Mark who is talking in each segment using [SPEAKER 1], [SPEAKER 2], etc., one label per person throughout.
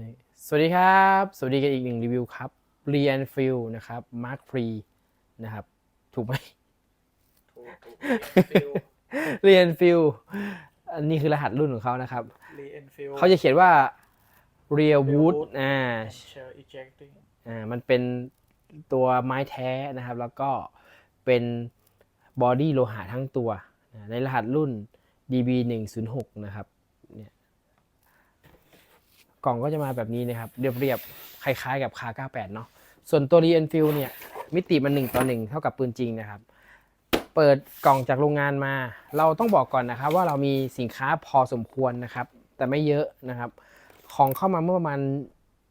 [SPEAKER 1] นี่สวัสดีครับ สวัสดีกันอีกหนึ่งรีวิวครับ r e a n f i e l นะครับ Mark Free นะครับ ถูกไหม
[SPEAKER 2] ถูกถูกฟิล
[SPEAKER 1] r e a n f i e l อันนี้คือรหัสรุ่นของเขานะครับ
[SPEAKER 2] รีเอนฟิล
[SPEAKER 1] เขาจะเขียนว่า Real Wood
[SPEAKER 2] Wood
[SPEAKER 1] อ่า
[SPEAKER 2] เชลอีเจคติ้ง
[SPEAKER 1] อ่ามันเป็นตัวไม้แท้นะครับ แล้วก็เป็นบอดี้โลหะทั้งตัวอ่าในรหัสรุ่น DB 1 0 6 นะครับเนี่ย กล่องก็จะมาแบบนี้นะครับ เรียบๆคล้ายๆกับคา98 เนาะส่วนตัว r e e n f i e l เนี่ย มิติมัน1ต่อ1เท่ากับปืนจริงนะครับ เปิดกล่องจากโรงงานมา เราต้องบอกก่อนนะครับ ว่าเรามีสินค้าพอสมควรนะครับ แต่ไม่เยอะนะครับ ของเข้ามาเมื่อประมาณ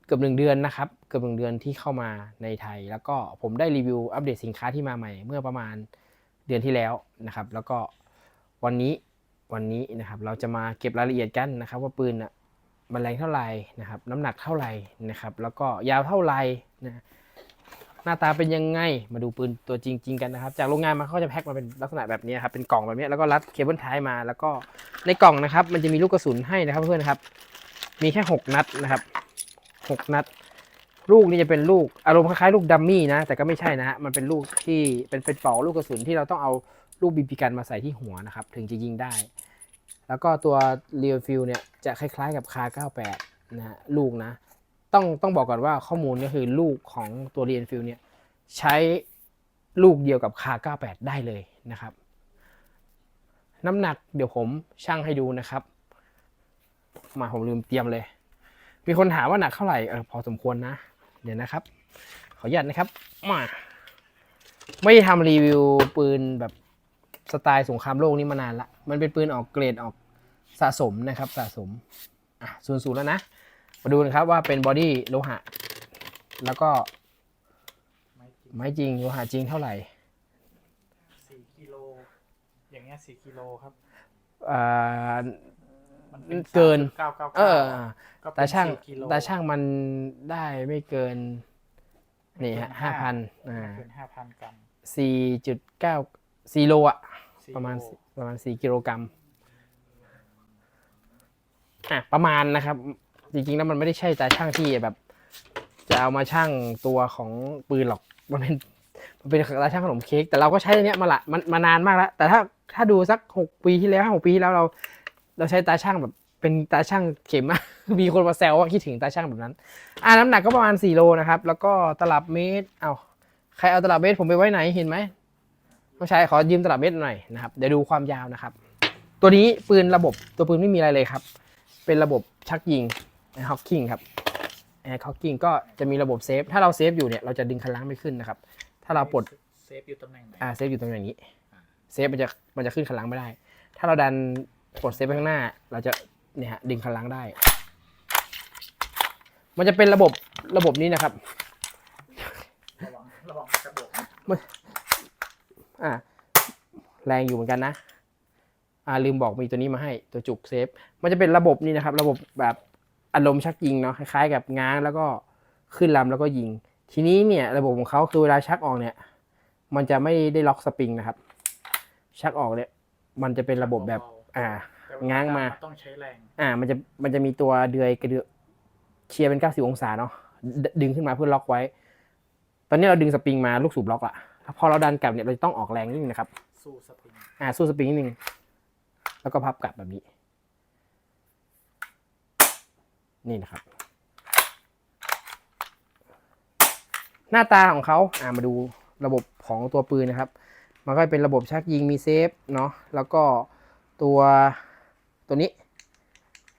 [SPEAKER 1] เกือบหนึ่งเดือนนะครับ เกือบหนึ่งเดือนที่เข้ามาในไทย แล้วก็ผมได้รีวิวอัปเดตสินค้าที่มาใหม่ เมื่อประมาณเดือนที่แล้วนะครับ แล้วก็วันนี้วันนี้นะครับ เราจะมาเก็บรายละเอียดกันนะครับ ว่าปืนอะ มันแรงเท่าไหร่นะครับ น้ำหนักเท่าไหร่นะครับ แล้วก็ยาวเท่าไหร่นะหน้าตาเป็นยังไงมาดูปืนตัวจริง ๆ กันนะครับ จากโรงงานมาเขาจะแพ็คมาเป็นลักษณะแบบนี้ครับเป็นกล่องแบบนี้แล้วก็รัดเคเบิลไทมา แล้วก็ในกล่องนะครับ มันจะมีลูกกระสุนให้นะครับเพื่อนๆครับ มีแค่ 6 นัดนะครับ 6 นัด ลูกนี่จะเป็นลูกอารมณ์คล้ายๆลูกดัมมี่นะ แต่ก็ไม่ใช่นะฮะมันเป็นลูกที่เป็นเป็นปลอกลูกกระสุนที่เราต้องเอาลูกบีบีกันมาใส่ที่หัวนะครับ ถึงจะยิงได้ แล้วก็ตัวเรียลฟิลเนี่ยจะคล้ายๆกับคา98นะลูกนะ ต้องต้องบอกก่อนว่าข้อมูลก็คือลูกของตัวเรียลฟิลเนี่ยใช้ลูกเดียวกับคา98 ได้เลยนะครับ น้ำหนักเดี๋ยวผมชั่งให้ดูนะครับ มาผมลืมเตรียมเลย มีคนถามว่าหนักเท่าไหร่เออพอสมควรนะ เดี๋ยวนะครับ ขออนุญาตนะครับมาไม่ทำรีวิวปืนแบบ สไตล์สงครามโลกนี้มานานละ มันเป็นปืนออกเกรดออกสะสมนะครับสะสม อะศูนย์ศูนย์แล้วนะ มาดูนะครับว่าเป็นบอดี้โลหะ แล้วก็
[SPEAKER 2] ไม่จริง
[SPEAKER 1] ไม้จริงโลหะจริงเท่าไหร่
[SPEAKER 2] สี่กิโล อย่างเงี้ยสี่กิโลครับ
[SPEAKER 1] อ่า
[SPEAKER 2] มันเป็น
[SPEAKER 1] เกิน
[SPEAKER 2] เก้าเก้า
[SPEAKER 1] เออ
[SPEAKER 2] ก็เป็น
[SPEAKER 1] ตาช่าง
[SPEAKER 2] 4กิโล
[SPEAKER 1] ตาช่างมันได้ไม่เกิน นี่ฮะห้าพันอ่า
[SPEAKER 2] เกินห้าพันกรัม
[SPEAKER 1] สี่จุดเก้าสี่โลอะ
[SPEAKER 2] สี่
[SPEAKER 1] ประมาณ
[SPEAKER 2] โล
[SPEAKER 1] ประมาณสี่กิโลกรัมอะประมาณนะครับ จริงๆแล้วมันไม่ได้ใช่ตาช่างที่แบบ จะเอามาช่างตัวของปืนหรอกมันเป็นมันเป็นตาช่างขนมเค้กแต่เราก็ใช้อันเนี้ยมาละมันมานานมากแล้ว แต่ถ้าถ้าดูสักหกปีที่แล้วห้าหกปีที่แล้วเรา เราใช้ตาช่างแบบเป็นตาช่างเข็มอะมีคนมาแซวว่าคิดถึงตาช่างแบบนั้น อ่าน้ำหนักก็ประมาณ4โลนะครับ แล้วก็ตลับเมตร เอาใครเอาตลับเมตรผมไปไว้ไหนเห็นไหม ต้องใช้ขอยืมตลับเมตรหน่อยนะครับเดี๋ยวดูความยาวนะครับ ตัวนี้ปืนระบบตัวปืนไม่มีอะไรเลยครับ เป็นระบบชักยิงแอร์ฮอกกิ้งครับแอร์ฮอกกิ้งก็จะมีระบบเซฟถ้าเราเซฟอยู่เนี่ยเราจะดึงคันล้างไม่ขึ้นนะครับ ถ้าเราปลด
[SPEAKER 2] เซฟอยู่ตำแหน่งไหน
[SPEAKER 1] อ่าเซฟอยู่ตรงอย่างนี้เซฟมันจะมันจะขึ้นคันหลังไม่ได้ ถ้าเราดันกดเซฟไปข้างหน้า เราจะเนี่ยฮะดึงคันหลังได้ มันจะเป็นระบบระบบนี้นะครับ
[SPEAKER 2] ระวังระวังกระโดด
[SPEAKER 1] อ่าแรงอยู่เหมือนกันนะอ่าลืมบอกมีตัวนี้มาให้ตัวจุกเซฟ มันจะเป็นระบบนี้นะครับ ระบบแบบอารมณ์ชักยิงเนาะคล้ายๆ กับง้างแล้วก็ขึ้นลำแล้วก็ยิง ทีนี้เนี่ยระบบของเขาคือเวลาชักออกเนี่ย มันจะไม่ได้ล็อกสปริงนะครับ ชักออกเนี่ย มันจะเป็นระบบแบบ อ่า
[SPEAKER 2] แต่ว่
[SPEAKER 1] ง้างมา
[SPEAKER 2] ต้องใช้แรง
[SPEAKER 1] อ่า มันจะมันจะมีตัวเดือยกระเดือเคลียร์เป็น 90 องศาเนาะดดึงขึ้นมาเพื่อล็อกไว้ ตอนนี้เราดึงสปริงมาลูกสูบล็อกละ พอเราดันกลับเนี่ยเราจะต้องออกแรงนิดนึงนะครับ
[SPEAKER 2] สู้สปริง
[SPEAKER 1] อ่า สู้สปริงนิดนึง แล้วก็พับกลับแบบนี้ นี่นะครับ หน้าตาของเขาอ่า มาดูระบบของตัวปืนนะครับ มันก็เป็นระบบชักยิงมีเซฟเนาะ แล้วก็ตัวตัวนี้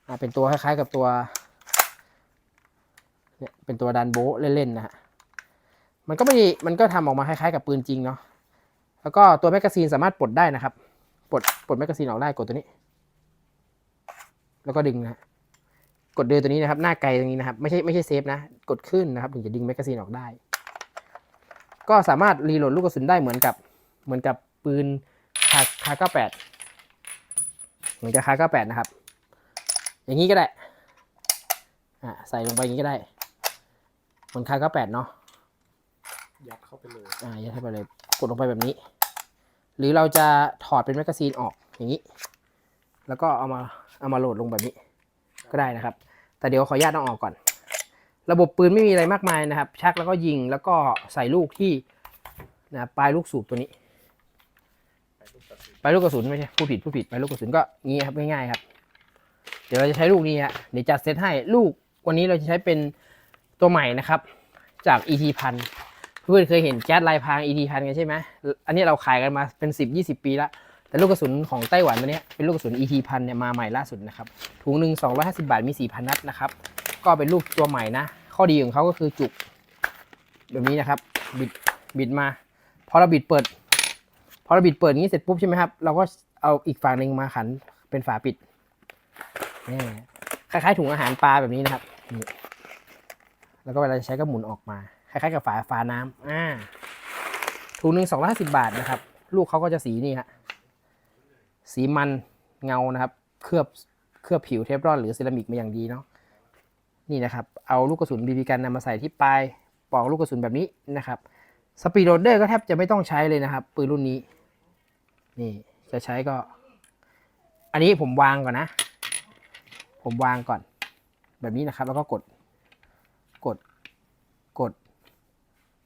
[SPEAKER 1] อ่า เป็นตัวคล้ายๆกับตัว เนี่ย เป็นตัวดันโบะเล่นๆนะฮะ มันก็ไม่มันก็ทำออกมาคล้ายๆกับปืนจริงเนาะแล้วก็ตัวแมกกาซีนสามารถปลดได้นะครับปลดปลดแมกกาซีนออกได้กดตัวนี้ แล้วก็ดึงนะฮะกดเดินตัวนี้นะครับ หน้าไกลตรงนี้นะครับ ไม่ใช่ไม่ใช่เซฟนะ กดขึ้นนะครับ ถึงจะดึงแมกกาซีนออกได้ ก็สามารถรีโหลดลูกกระสุนได้เหมือนกับเหมือนกับปืนคาคาเก้าแปดเหมือนกับคาเก้าแปดนะครับ อย่างนี้ก็ได้อ่าใส่ลงไปอย่างนี้ก็ได้เหมือนคาเก้าแปดเนาะ
[SPEAKER 2] ยัดเข้าไปเลย
[SPEAKER 1] อ่ายัดเข้าไปเลยกดลงไปแบบนี้ หรือเราจะถอดเป็นแมกกาซีนออกอย่างนี้ แล้วก็เอามาเอามาโหลดลงแบบนี้ ก็ได้นะครับ แต่เดี๋ยวขออนุญาตต้องออกก่อน ระบบปืนไม่มีอะไรมากมายนะครับ ชักแล้วก็ยิงแล้วก็ใส่ลูกที่นะปลายลูกสูบตัวนี้
[SPEAKER 2] ปลูกกระสุน
[SPEAKER 1] ปลายลูกกระสุนไม่ใช่ผู้ผิดผู้ผิดปลายลูกกระสุนก็งี้ครับง่ายๆครับ เดี๋ยวเราจะใช้ลูกนี้ฮะเดี๋ยวจัดเซตให้ลูกวันนี้เราจะใช้เป็นตัวใหม่นะครับจาก ET พัน เพื่อนเคยเห็นแก๊สลายพราง ET พันกันใช่ไหมอันนี้เราขายกันมาเป็น 10 20 ปีแล้วแต่ลูกกระสุนของไต้หวันตัวเนี้ยเป็นลูกกระสุน ET พันเนี่ยมาใหม่ล่าสุดนะครับถุงหนึ่ง250 บาทมี 4,000 นัดนะครับก็เป็นลูกตัวใหม่นะ ข้อดีของเขาก็คือจุก แบบนี้นะครับบิดบิดมาพอเราบิดเปิด พอเราบิดเปิดนี้เสร็จปุ๊บใช่ไหมครับเราก็เอาอีกฝั่งหนึ่งมาขันเป็นฝาปิดนี่คล้ายๆถุงอาหารปลาแบบนี้นะครับแล้วก็เวลาใช้ก็หมุนออกมา คล้ายๆกับฝาฝาน้ำอ่าถุงหนึ่งสองร้อยห้าสิบาทนะครับ ลูกเขาก็จะสีนี่ฮะสีมันเงานะครับ เคลือบเคลือบผิวเทฟลอนหรือเซรามิกมาอย่างดีเนาะนี่นะครับเอาลูกกระสุนบีบีกันนำมาใส่ที่ปลายปอกลูกกระสุนแบบนี้นะครับสปีดโรเดอร์ก็แทบจะไม่ต้องใช้เลยนะครับ ปืนรุ่นนี้ นี่จะใช้ก็ อันนี้ผมวางก่อนนะ ผมวางก่อน แบบนี้นะครับ แล้วก็กดกด กด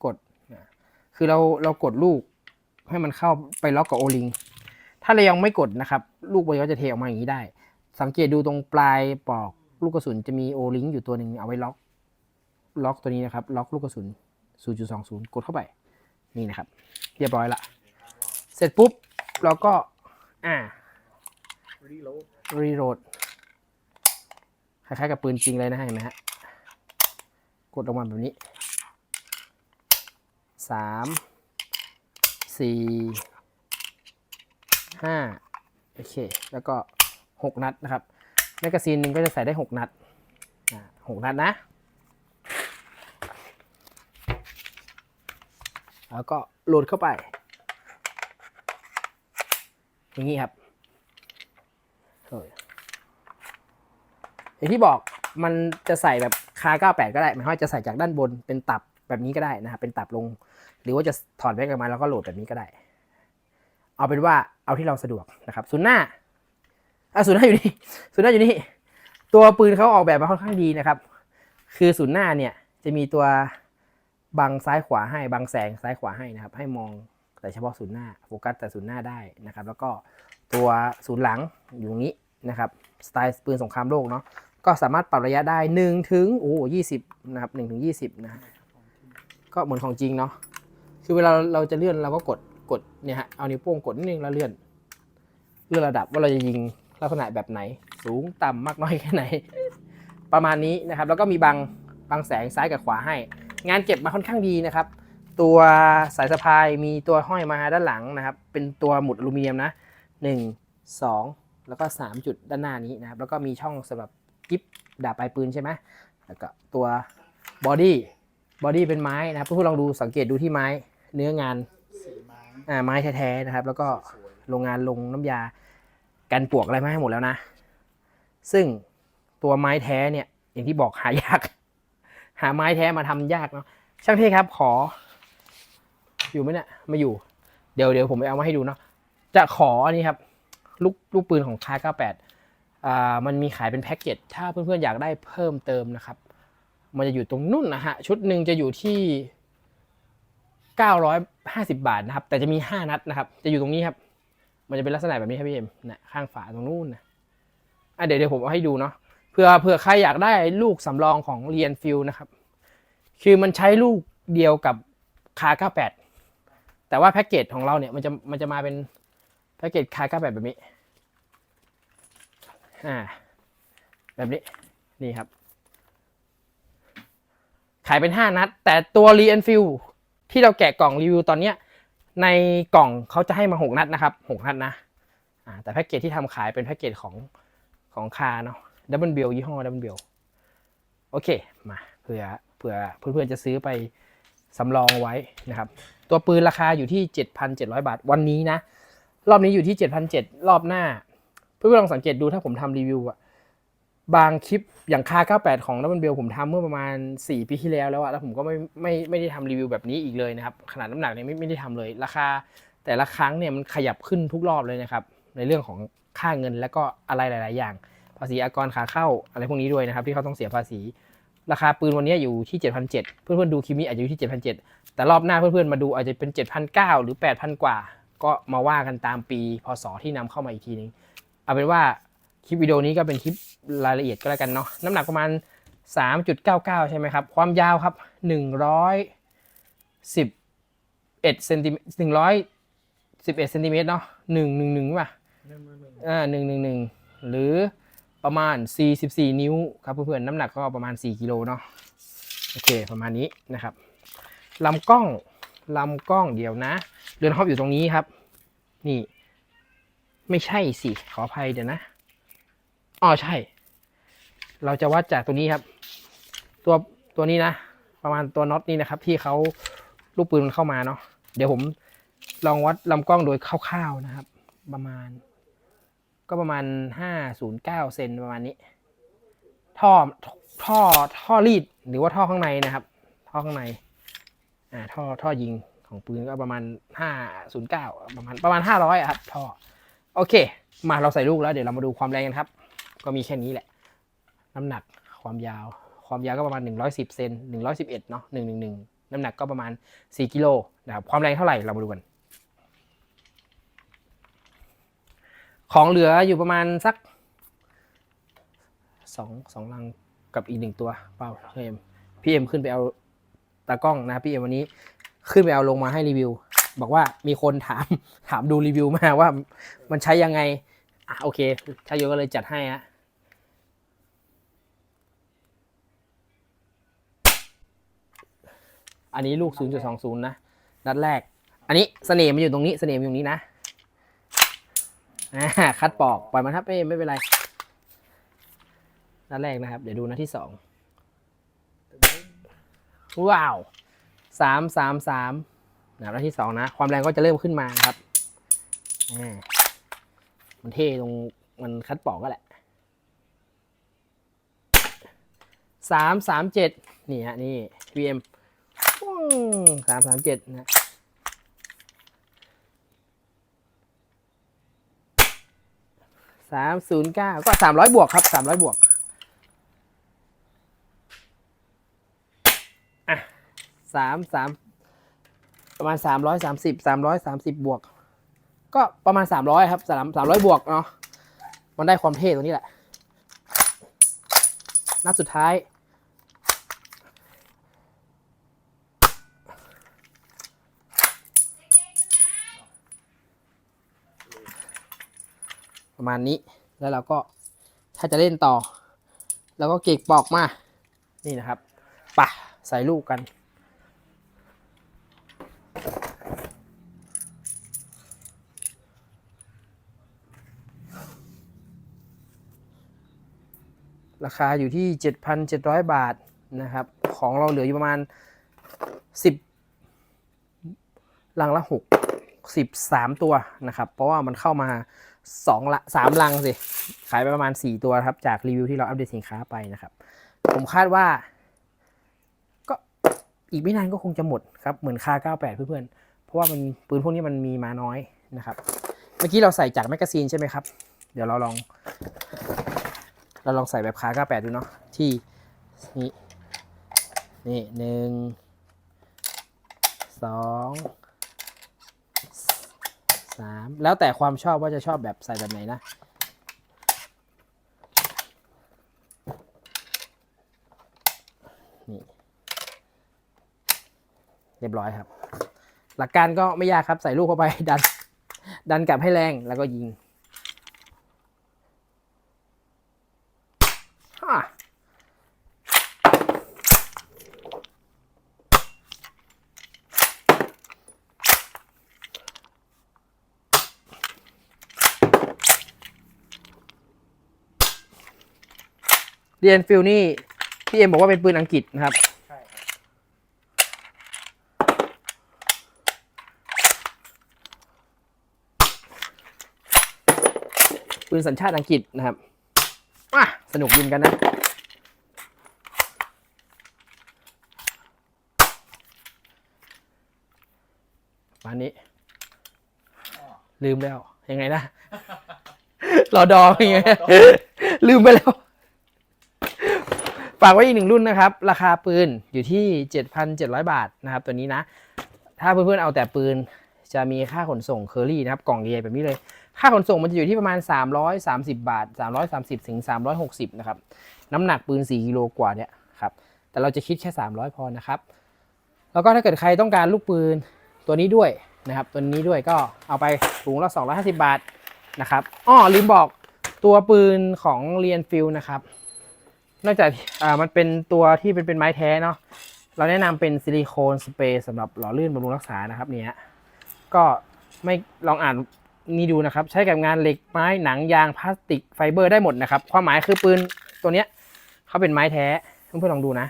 [SPEAKER 1] กดนะ คือเราเรากดลูกให้มันเข้าไปล็อกกับโอลิงถ้าเรายังไม่กดนะครับ ลูกมันก็จะเทออกมาอย่างนี้ได้ สังเกตดูตรงปลายปลอกลูกกระสุนจะมีโอลิงอยู่ตัวหนึ่งเอาไว้ล็อก ล็อกตัวนี้นะครับ ล็อกลูกกระสุน 0.20 กดเข้าไป นี่นะครับ เรียบร้อยละ เสร็จปุ๊บ เราก็ อ่า
[SPEAKER 2] รีโหลด
[SPEAKER 1] รีโหลดคล้ายๆกับปืนจริงเลยนะเห็นไหมฮะ กดลงมาแบบนี้ สามสี่ห้าโอเค แล้วก็หกนัดนะครับแมกกาซีนหนึ่งก็จะใส่ได้หกนัดหกนัดนะ แล้วก็โหลดเข้าไป อย่างนี้ครับเอย่างที่บอกมันจะใส่แบบคา 98 ก็ได้หมายความว่าจะใส่จากด้านบนเป็นตับแบบนี้ก็ได้นะครับเป็นตับลง หรือว่าจะถอดแว่นกันมาแล้วก็โหลดแบบนี้ก็ได้ เอาเป็นว่าเอาที่เราสะดวกนะครับศูนย์หน้าอะศูนย์หน้าอยู่นี่ศูนย์หน้าอยู่นี่ตัวปืนเขาออกแบบมาค่อนข้างดีนะครับ คือศูนย์หน้าเนี่ยจะมีตัวบังซ้ายขวาให้บังแสงซ้ายขวาให้นะครับ ให้มองแต่เฉพาะศูนย์หน้าโฟกัสแต่ศูนย์หน้าได้นะครับ แล้วก็ตัวศูนย์หลังอยู่ตรงนี้นะครับสไตล์ปืนสงครามโลกเนาะก็สามารถปรับระยะได้1ถึงโอ้ยี่สิบนะครับ1ถึง20นะฮะก็เหมือนของจริงเนาะ คือเวลาเราจะเลื่อนเราก็กดกดเนี่ยฮะเอานิ้วโป้งกดนิดนึงแล้วเลื่อน เลื่อนระดับว่าเราจะยิงลักษณะแบบไหน สูงต่ำมากน้อยแค่ไหน ประมาณนี้นะครับ แล้วก็มีบังบังแสงซ้ายกับขวาให้ งานเก็บมาค่อนข้างดีนะครับ ตัวสายสะพายมีตัวห้อยมาด้านหลังนะครับ เป็นตัวหมุดอลูมิเนียมนะ 1 2 แล้วก็ 3 จุดด้านหน้านี้นะครับ แล้วก็มีช่องสำหรับกิ๊บดาบปลายปืนใช่ไหมแล้วก็ตัวบอดี้บอดี้เป็นไม้นะครับเพื่อนๆลองดูสังเกตดูที่ไม้ เนื้องาน
[SPEAKER 2] สีไม้
[SPEAKER 1] อ่าไม้แท้ๆนะครับ แล้วก็
[SPEAKER 2] สวย
[SPEAKER 1] โรงงานลงน้ำยากันปลวกอะไรมาให้หมดแล้วนะ ซึ่งตัวไม้แท้เนี่ย อย่างที่บอกหายาก หาไม้แท้มาทำยากเนาะช่างเท่ครับขอ อยู่ไหมเนี่ยไม่อยู่ เดี๋ยวเดี๋ยวผมไปเอามาให้ดูเนาะจะขออันนี้ครับ ลูกลูกปืนของคา98อ่ามันมีขายเป็นแพ็กเกจถ้าเพื่อนๆอยากได้เพิ่มเติมนะครับ มันจะอยู่ตรงนู่นนะฮะ ชุดหนึ่งจะอยู่ที่ 950 บาทนะครับ แต่จะมี 5 นัดนะครับ จะอยู่ตรงนี้ครับ มันจะเป็นลักษณะแบบนี้ครับพี่เอ็มนะข้างฝาตรงนู้นนะอะเดี๋ยวเดี๋ยวผมเอาให้ดูเนาะเผื่อเผื่อใครอยากได้ลูกสำรองของเรียนฟิลนะครับ คือมันใช้ลูกเดียวกับคา98 แต่ว่าแพ็กเกจของเราเนี่ยมันจะมันจะมาเป็นแพ็กเกจคา98 แบบนี้อ่าแบบนี้นี่ครับ ขายเป็น 5 นัด แต่ตัว r e e n f i e l ที่เราแกะกล่องรีวิวตอนเนี้ยในกล่องเขาจะให้มา6นัดนะครับ6นัดนะแต่แพ็กเกจที่ทำขายเป็นแพ็กเกจของของคาเนาะดับเบิลเบลยี่ห้อดับเบิลเบลโอเคมาเผื่อเผื่อเพื่อนๆจะซื้อไปสำรองไว้นะครับ ตัวปืนราคาอยู่ที่ 7,700 บาทวันนี้นะ รอบนี้อยู่ที่ 7,700 รอบหน้า เพื่อนๆลองสังเกตดูถ้าผมทำรีวิวอะ บางคลิปอย่างคา98 ของดับเบิลเบลผมทำเมื่อประมาณ 4 ปีที่แล้วแล้วอะแล้วผมก็ไม่ไม่ไม่ได้ทำรีวิวแบบนี้อีกเลยนะครับ ขนาดน้ำหนักเนี่ยไม่ไม่ได้ทำเลย ราคาแต่ละครั้งเนี่ยมันขยับขึ้นทุกรอบเลยนะครับ ในเรื่องของค่าเงินแล้วก็อะไรหลาย ๆ อย่าง ภาษีอากรขาเข้าอะไรพวกนี้ด้วยนะครับ ที่เขาต้องเสียภาษี ราคาปืนวันนี้อยู่ที่7,700เพื่อนๆดูคลิปนี้อาจจะอยู่ที่7,700แต่รอบหน้าเพื่อนๆมาดูอาจจะเป็น7,900หรือ8,000กว่า ก็มาว่ากันตามปีพศที่นำเข้ามาอีกทีนึงเอาเป็นว่า คลิปวิดีโอนี้ก็เป็นคลิปรายละเอียดก็แล้วกันเนาะน้ำหนักประมาณ 3.99 ใช่ไหมครับ ความยาวครับ 111เซนติหนึ่งร้อยสิบเอ็ดเซนติเมตรเนาะหนึ่งหนึ่งหนึ่งป่ะ
[SPEAKER 2] หนึ่งหมื่นหนึ่ง
[SPEAKER 1] อ่าหนึ่งหนึ่งหนึ่งหรือประมาณ 44 นิ้วครับเพื่อนๆน้ำหนักก็ประมาณ 4 กิโลเนาะโอเคประมาณนี้นะครับลำกล้องลำกล้องเดี๋ยวนะ เรือนฮอบอยู่ตรงนี้ครับ นี่ ไม่ใช่สิ ขออภัยเดี๋ยวนะ อ๋อใช่ เราจะวัดจากตัวนี้ครับ ตัวตัวนี้นะ ประมาณตัวน็อตนี้นะครับ ที่เขาลูกปืนมันเข้ามาเนาะเดี๋ยวผมลองวัดลำกล้องโดยคร่าวๆนะครับ ประมาณ ก็ประมาณห้าศูนย์เก้าเซนประมาณนี้ ท่อท่อท่อรีดหรือว่าท่อข้างในนะครับ ท่อข้างในอ่าท่อท่อยิงของปืนก็ประมาณห้าศูนย์เก้าประมาณประมาณห้าร้อยครับท่อโอเค มาเราใส่ลูกแล้วเดี๋ยวเรามาดูความแรงกันครับ ก็มีแค่นี้แหละ น้ำหนักความยาว ความยาวก็ประมาณ 110เซน111เนาะ111 น้ำหนักก็ประมาณ 4 กิโลนะครับ ความแรงเท่าไหร่เรามาดูกัน ของเหลืออยู่ประมาณสักสองสองลังกับอีกหนึ่งตัวเปล่าพี่เอ็มพี่เอ็มขึ้นไปเอาตากล้องนะพี่เอ็มวันนี้ขึ้นไปเอาลงมาให้รีวิว บอกว่ามีคนถามถามดูรีวิวมาว่ามันใช้ยังไงอะโอเคชายโยก็เลยจัดให้ฮะ อันนี้ลูก 0.20 นะ นัดแรก อันนี้เสน่ห์มันอยู่ตรงนี้ เสน่ห์มันอยู่ตรงนี้นะอ่าคัดปอก ปล่อยมันครับไม่ไม่เป็นไร นัดแรกนะครับ เดี๋ยวดูนัดที่สองว้าวสามสามสามนะนัดที่สองนะ ความแรงก็จะเริ่มขึ้นมาครับอ่ามันเท่ตรงมันคัดปอกก็แหละสามสามเจ็ดนี่ฮะนี่ PM สามสามเจ็ดนะสามศูนย์เก้าก็สามร้อยบวกครับสามร้อยบวกอะสามสามประมาณสามร้อยสามสิบสามร้อยสามสิบบวก ก็ประมาณสามร้อยครับสามสามร้อยบวกเนาะมันได้ความเท่ตรงนี้แหละนัดสุดท้าย มาณนี้ แล้วเราก็ถ้าจะเล่นต่อ แล้วก็เกกปอกมา นี่นะครับปะใส่ลูกกันราคาอยู่ที่ 7,700 บาทนะครับ ของเราเหลืออยู่ประมาณ 10 ลังละ 6 13 ตัวนะครับ เพราะว่ามันเข้ามา 2ละ3ลังสิ ขายไปประมาณ 4 ตัวครับ จากรีวิวที่เราอัปเดตสินค้าไปนะครับ ผมคาดว่า ก็อีกไม่นานก็คงจะหมดครับ เหมือนค่า 98 เพื่อนๆ เพราะว่ามันปืนพวกนี้มันมีมาน้อยนะครับ เมื่อกี้เราใส่จากแมกกาซีนใช่ไหมครับ เดี๋ยวเราลอง เราลองใส่แบบค่า 98 ดูเนาะ ที่นี่ นี่หนึ่งสอง สามแล้วแต่ความชอบว่าจะชอบแบบใส่แบบไหนนะนี่เรียบร้อยครับ หลักการก็ไม่ยากครับใส่ลูกเข้าไปดัน ดันกลับให้แรงแล้วก็ยิงฮ่า เรียนฟิลนี่พี่เอ็มบอกว่าเป็นปืนอังกฤษนะครับ
[SPEAKER 2] ใช่ครับ
[SPEAKER 1] ปืนสัญชาติอังกฤษนะครับอะสนุกยิงกันนะวันนี้ ลืมแล้ว ยังไงนะ รอดอยังไง ลืมไปแล้ว ฝากไว้อีกหนึ่งรุ่นนะครับ ราคาปืนอยู่ที่ 7,700 บาทนะครับ ตัวนี้นะ ถ้าเพื่อนๆเอาแต่ปืนจะมีค่าขนส่งเคอรี่นะครับ กล่องใหญ่ๆแบบนี้เลย ค่าขนส่งมันจะอยู่ที่ประมาณ 330 บาท 330ถึง360 นะครับ น้ำหนักปืน 4 กิโลกว่าเนี่ยครับ แต่เราจะคิดแค่ 300 พอนะครับ แล้วก็ถ้าเกิดใครต้องการลูกปืนตัวนี้ด้วยนะครับ ตัวนี้ด้วยก็เอาไปถุงละ 250 บาทนะครับ อ้อลืมบอกตัวปืนของเรียนฟิลนะครับ นอกจากอ่ามันเป็นตัวที่เป็นเป็นไม้แท้เนาะเราแนะนำเป็นซิลิโคนสเปรย์สำหรับหล่อลื่นบำรุงรักษานะครับเนี่ยก็ไม่ลองอ่านนี่ดูนะครับ ใช้กับงานเหล็กไม้หนังยางพลาสติกไฟเบอร์ได้หมดนะครับ ความหมายคือปืนตัวเนี้ยเขาเป็นไม้แท้เพื่อนๆลองดูนะ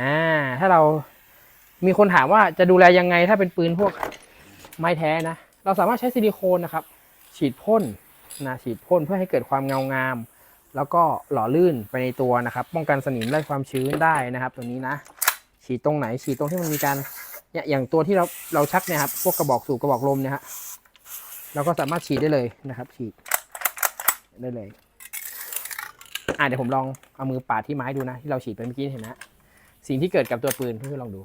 [SPEAKER 1] อ่าถ้าเรามีคนถามว่าจะดูแลยังไงถ้าเป็นปืนพวกไม้แท้นะ เราสามารถใช้ซิลิโคนนะครับ ฉีดพ่นนะฉีดพ่นเพื่อให้เกิดความเงางาม แล้วก็หล่อลื่นไปในตัวนะครับ ป้องกันสนิมและความชื้นได้นะครับ ตัวนี้นะ ฉีดตรงไหนฉีดตรงที่มันมีการเนี่ยอย่างตัวที่เราเราชักเนี่ยครับพวกกระบอกสูบกระบอกลมเนี่ยฮะเราก็สามารถฉีดได้เลยนะครับ ฉีดได้เลยอะเดี๋ยวผมลองเอามือปาดที่ไม้ดูนะที่เราฉีดไปเมื่อกี้เห็นนะสิ่งที่เกิดกับตัวปืนเพื่อนลองดู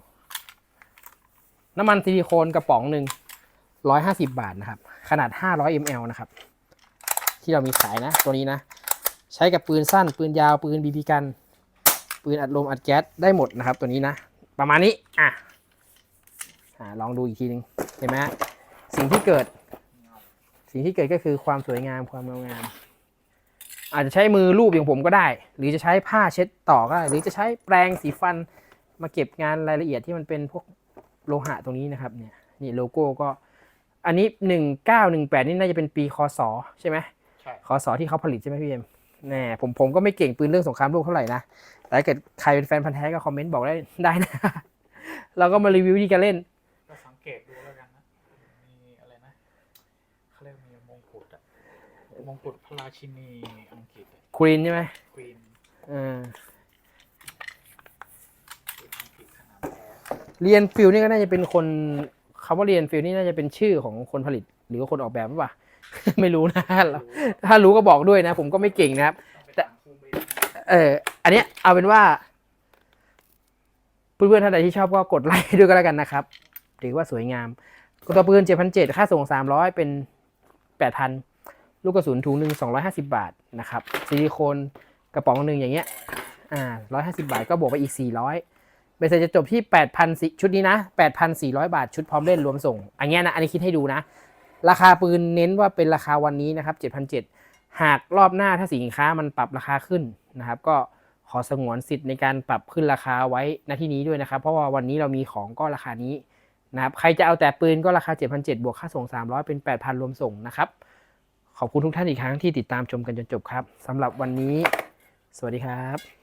[SPEAKER 1] น้ำมันซิลิโคนกระป๋องหนึ่งร้อยห้าสิบาทนะครับ ขนาดห้าร้อยมลนะครับ ที่เรามีขายนะ ตัวนี้นะ ใช้กับปืนสั้น ปืนยาว ปืนบีบีกัน ปืนอัดลมอัดแก๊สได้หมดนะครับ ตัวนี้นะ ประมาณนี้ อะอ่าลองดูอีกทีหนึง เห็นไหมฮะสิ่งที่เกิด สิ่งที่เกิดก็คือความสวยงามความงดงาม อาจจะใช้มือลูบอย่างผมก็ได้ หรือจะใช้ผ้าเช็ดต่อก็ได้ หรือจะใช้แปรงสีฟันมาเก็บงานรายละเอียดที่มันเป็นพวกโลหะตรงนี้นะครับ เนี่ย นี่โลโก้ก็ อันนี้หนึ่งเก้าหนึ่งแปดนี่น่าจะเป็นปีคศใช่ไหม
[SPEAKER 2] ใช่
[SPEAKER 1] คอสอที่เขาผลิตใช่ไหมพี่เอ็ม แน่ผมผมก็ไม่เก่งปืนเรื่องสงครามโลกเท่าไหร่นะ แต่ถ้าเกิดใครเป็นแฟนพันธ์แท้ก็คอมเมนต์บอกได้ได้นะ เราก็มารีวิววิธีการเล่น
[SPEAKER 2] ก็สังเกตดูแล้วกันนะมีอะไรนะเขาเรียกมีมงกุฎอะมงกุฎพระราชินีอังกฤษ
[SPEAKER 1] ควีนใช่ไหม
[SPEAKER 2] ควีน
[SPEAKER 1] เออ
[SPEAKER 2] อังกฤษขนาดแท้
[SPEAKER 1] เรียนฟิลนี่ก็น่าจะเป็นคนคำว่าเรียนฟิลนี่น่าจะเป็นชื่อของคนผลิต หรือว่าคนออกแบบหรือเปล่า ไม่รู้นะ ถ้ารู้ก็บอกด้วยนะ ผมก็ไม่เก่งนะครับ
[SPEAKER 2] ต้องไปถามครูเบน
[SPEAKER 1] เอออันเนี้ยเอาเป็นว่าเพื่อนๆท่านใดที่ชอบก็กดไลค์ด้วยก็แล้วกันนะครับถือว่าสวยงามตัวปืน7,700ค่าส่ง300เป็น8,000ลูกกระสุนถุงหนึ่ง250บาทนะครับซิลิโคนกระป๋องหนึ่งอย่างเงี้ยอ่า150บาทก็บวกไปอีก400เบสเสร็จจะจบที่8,000ชุดนี้นะ8,400บาทชุดพร้อมเล่นรวมส่ง อันเนี้ยนะ อันนี้คิดให้ดูนะ ราคาปืนเน้นว่าเป็นราคาวันนี้นะครับ7,700 หากรอบหน้าถ้าสินค้ามันปรับราคาขึ้นนะครับ ก็ขอสงวนสิทธิ์ในการปรับขึ้นราคาไว้ณที่นี้ด้วยนะครับ เพราะว่าวันนี้เรามีของก็ราคานี้นะครับ ใครจะเอาแต่ปืนก็ราคา 7,700 บวกค่าส่ง 300 เป็น 8,000 รวมส่งนะครับ ขอบคุณทุกท่านอีกครั้งที่ติดตามชมกันจนจบครับสำหรับวันนี้ สวัสดีครับ